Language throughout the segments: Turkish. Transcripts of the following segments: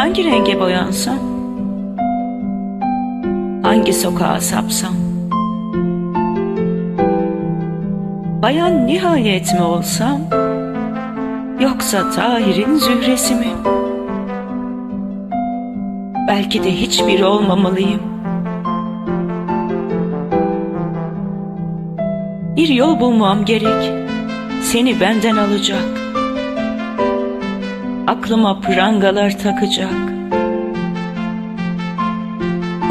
Hangi renge boyansam? Hangi sokağa sapsam? Bayan nihayet mi olsam? Yoksa Tahir'in zühresi mi? Belki de hiçbiri olmamalıyım. Bir yol bulmam gerek. Seni benden alacak. Aklıma prangalar takacak.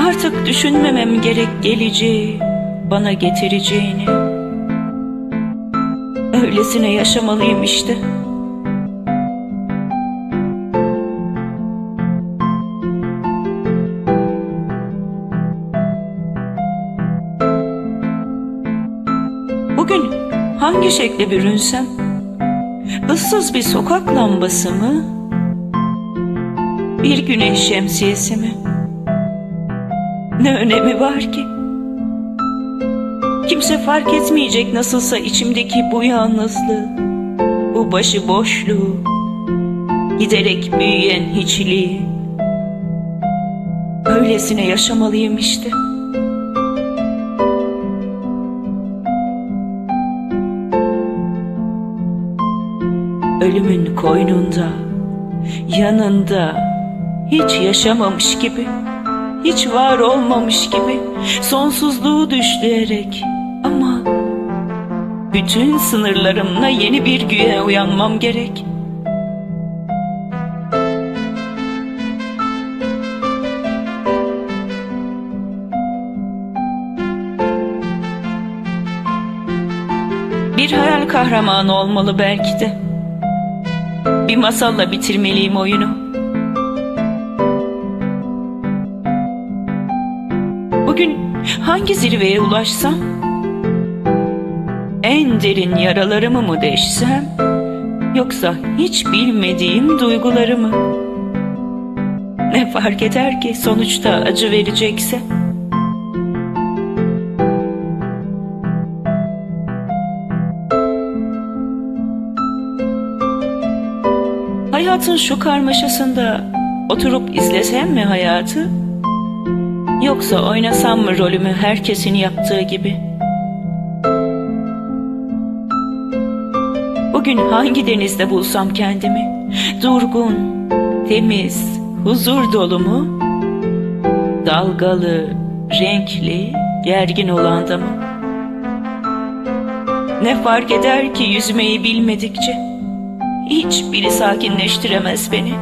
Artık düşünmemem gerek geleceği, bana getireceğini. Öylesine yaşamalıyım işte. Bugün hangi şekle bürünsem? Issız bir sokak lambası mı? Bir güneş şemsiyesi mi? Ne önemi var ki? Kimse fark etmeyecek nasılsa içimdeki bu yalnızlığı, bu başıboşluğu, giderek büyüyen hiçliği. Öylesine yaşamalıyım işte. Ölümün koynunda, yanında, hiç yaşamamış gibi, hiç var olmamış gibi, sonsuzluğu düşleyerek ama bütün sınırlarımla yeni bir güye uyanmam gerek. Bir hayal kahramanı olmalı belki de. Bir masalla bitirmeliyim oyunu. Bugün hangi zirveye ulaşsam? En derin yaralarımı mı deşsem? Yoksa hiç bilmediğim duyguları mı? Ne fark eder ki sonuçta acı verecekse? Hayatın şu karmaşasında oturup izlesem mi hayatı? Yoksa oynasam mı rolümü herkesin yaptığı gibi? Bugün hangi denizde bulsam kendimi? Durgun, temiz, huzur dolu mu? Dalgalı, renkli, gergin olanda mı? Ne fark eder ki yüzmeyi bilmedikçe? Hiçbiri sakinleştiremez beni.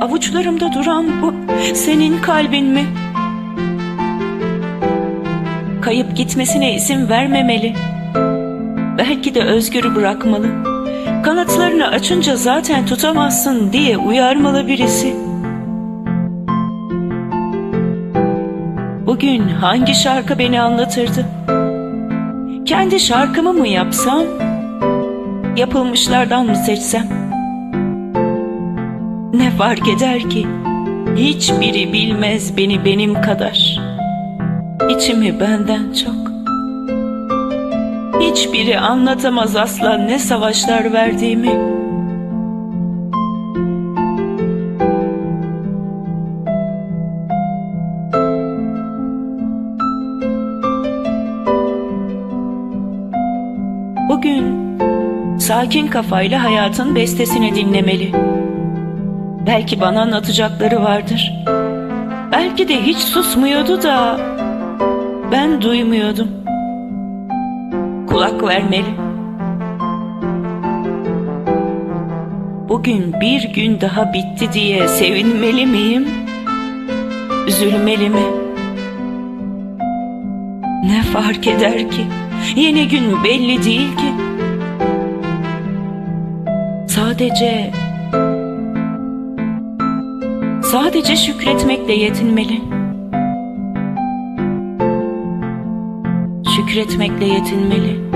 Avuçlarımda duran bu senin kalbin mi? Kayıp gitmesine izin vermemeli. Belki de özgürü bırakmalı. Kanatlarını açınca zaten tutamazsın diye uyarmalı birisi. Bugün hangi şarkı beni anlatırdı? Kendi şarkımı mı yapsam? Yapılmışlardan mı seçsem? Ne fark eder ki? Hiçbiri bilmez beni benim kadar. İçimi benden çok. Hiçbiri anlatamaz asla ne savaşlar verdiğimi. Sakin kafayla hayatın bestesini dinlemeli. Belki bana anlatacakları vardır. Belki de hiç susmuyordu da ben duymuyordum. Kulak vermeli. Bugün bir gün daha bitti diye sevinmeli miyim? Üzülmeli mi? Ne fark eder ki? Yeni gün belli değil ki. Sadece sadece şükretmekle yetinmeli. Şükretmekle yetinmeli.